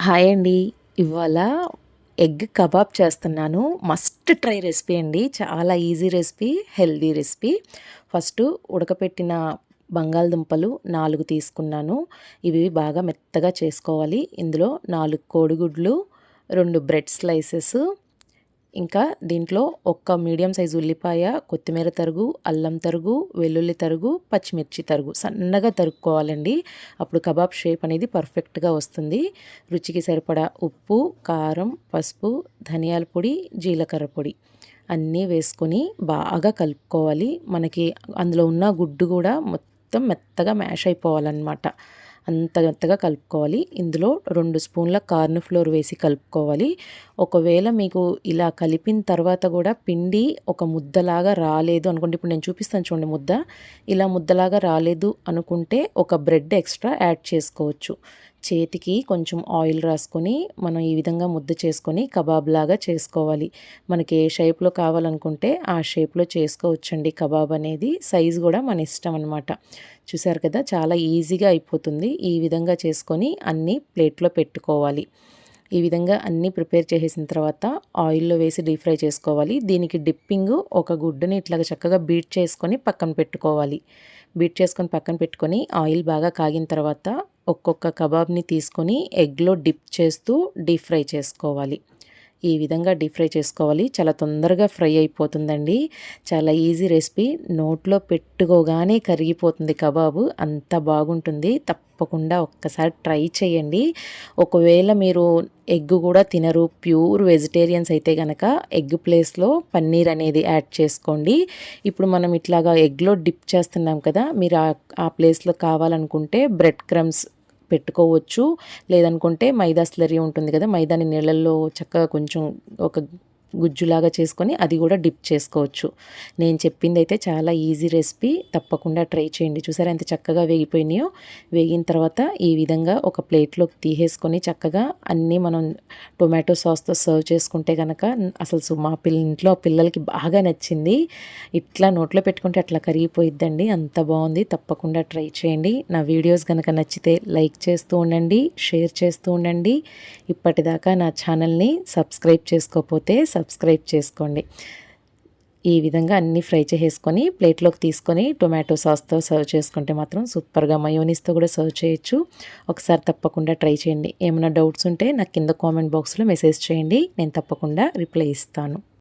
Hi అండి. ఇవాళ egg kebab చేస్తున్నాను. మస్ట్ ట్రై రెసిపీ అండి. చాలా easy recipe healthy recipe. First ఉడకపెట్టిన బంగాళదుంపలు నాలుగు తీసుకున్నాను. ఇవి బాగా మెత్తగా చేసుకోవాలి. ఇందులో నాలుగు కోడిగుడ్లు రెండు బ్రెడ్ స్లైసెస్ ఇంకా దీంట్లో ఒక్క మీడియం సైజు ఉల్లిపాయ కొత్తిమీర తరుగు అల్లం తరుగు వెల్లుల్లి తరుగు పచ్చిమిర్చి తరుగు సన్నగా తరుక్కోవాలండి. అప్పుడు కబాబ్ షేప్ అనేది పర్ఫెక్ట్గా వస్తుంది. రుచికి సరిపడా ఉప్పు కారం పసుపు ధనియాల పొడి జీలకర్ర పొడి అన్నీ వేసుకొని బాగా కలుపుకోవాలి. మనకి అందులో ఉన్న గుడ్డు కూడా మొత్తం మెత్తగా మ్యాష్ అయిపోవాలన్నమాట. అంత మెత్తగా కలుపుకోవాలి. ఇందులో రెండు స్పూన్ల కార్న్ ఫ్లోర్ వేసి కలుపుకోవాలి. ఒకవేళ మీకు ఇలా కలిపిన తర్వాత కూడా పిండి ఒక ముద్దలాగా రాలేదు అనుకుంటే ఇప్పుడు నేను చూపిస్తాను చూడండి ముద్ద. ఇలా ముద్దలాగా రాలేదు అనుకుంటే ఒక బ్రెడ్ ఎక్స్ట్రా యాడ్ చేసుకోవచ్చు. చేతికి కొంచెం ఆయిల్ రాసుకొని మనం ఈ విధంగా ముద్ద చేసుకొని కబాబ్ లాగా చేసుకోవాలి. మనకి ఏ షేప్లో కావాలనుకుంటే ఆ షేప్లో చేసుకోవచ్చండి కబాబ్ అనేది. సైజు కూడా మన ఇష్టం అనమాట చూసారు కదా చాలా ఈజీగా అయిపోతుంది. ఈ విధంగా చేసుకొని అన్నీ ప్లేట్లో పెట్టుకోవాలి. ఈ విధంగా అన్నీ ప్రిపేర్ చేసేసిన తర్వాత ఆయిల్లో వేసి డీప్ ఫ్రై చేసుకోవాలి. దీనికి డిప్పింగ్ ఒక గుడ్డుని ఇట్లా చక్కగా బీట్ చేసుకొని పక్కన పెట్టుకోవాలి. బీట్ చేసుకొని పక్కన పెట్టుకొని ఆయిల్ బాగా కాగిన తర్వాత ఒక్కొక్క కబాబ్ని తీసుకొని ఎగ్లో డిప్ చేస్తూ డీప్ ఫ్రై చేసుకోవాలి. ఈ విధంగా డీప్ ఫ్రై చేసుకోవాలి. చాలా తొందరగా ఫ్రై అయిపోతుందండి. చాలా ఈజీ రెసిపీ. నోట్లో పెట్టుకోగానే కరిగిపోతుంది కబాబు. అంత బాగుంటుంది. తప్పకుండా ఒక్కసారి ట్రై చేయండి. ఒకవేళ మీరు ఎగ్ కూడా తినరు ప్యూర్ వెజిటేరియన్స్ అయితే కనుక ఎగ్ ప్లేస్లో పన్నీర్ అనేది యాడ్ చేసుకోండి. ఇప్పుడు మనం ఇట్లాగా ఎగ్లో డిప్ చేస్తున్నాం కదా మీరు ఆ ప్లేస్లో కావాలనుకుంటే బ్రెడ్ క్రమ్స్ పెట్టుకోవచ్చు. లేదనుకుంటే మైదా స్లరీ ఉంటుంది కదా మైదాని నీళ్ళల్లో చక్కగా కొంచెం ఒక గుజ్జులాగా చేసుకొని అది కూడా డిప్ చేసుకోవచ్చు. నేను చెప్పింది అయితే చాలా ఈజీ రెసిపీ. తప్పకుండా ట్రై చేయండి. చూసారా ఎంత చక్కగా వేగిపోయినాయో? వేగిన తర్వాత ఈ విధంగా ఒక ప్లేట్లోకి తీసేసుకొని చక్కగా అన్నీ మనం టొమాటో సాస్తో సర్వ్ చేసుకుంటే కనుక అసలు మా పిల్ల ఇంట్లో పిల్లలకి బాగా నచ్చింది. ఇట్లా నోట్లో పెట్టుకుంటే అట్లా కరిగిపోయిద్దండి. అంత బాగుంది. తప్పకుండా ట్రై చేయండి. నా వీడియోస్ కనుక నచ్చితే లైక్ చేస్తూ ఉండండి షేర్ చేస్తూ ఉండండి. ఇప్పటిదాకా నా ఛానల్ని సబ్స్క్రైబ్ చేసుకోకపోతే సబ్ సబ్స్క్రైబ్ చేసుకోండి. ఈ విధంగా అన్నీ ఫ్రై చేసేసుకొని ప్లేట్లోకి తీసుకొని టొమాటో సాస్తో సర్వ్ చేసుకుంటే మాత్రం సూపర్గా మయోనీస్తో కూడా సర్వ్ చేయొచ్చు. ఒకసారి తప్పకుండా ట్రై చేయండి. ఏమైనా డౌట్స్ ఉంటే నాకు కింద కామెంట్ బాక్స్లో మెసేజ్ చేయండి. నేను తప్పకుండా రిప్లై ఇస్తాను.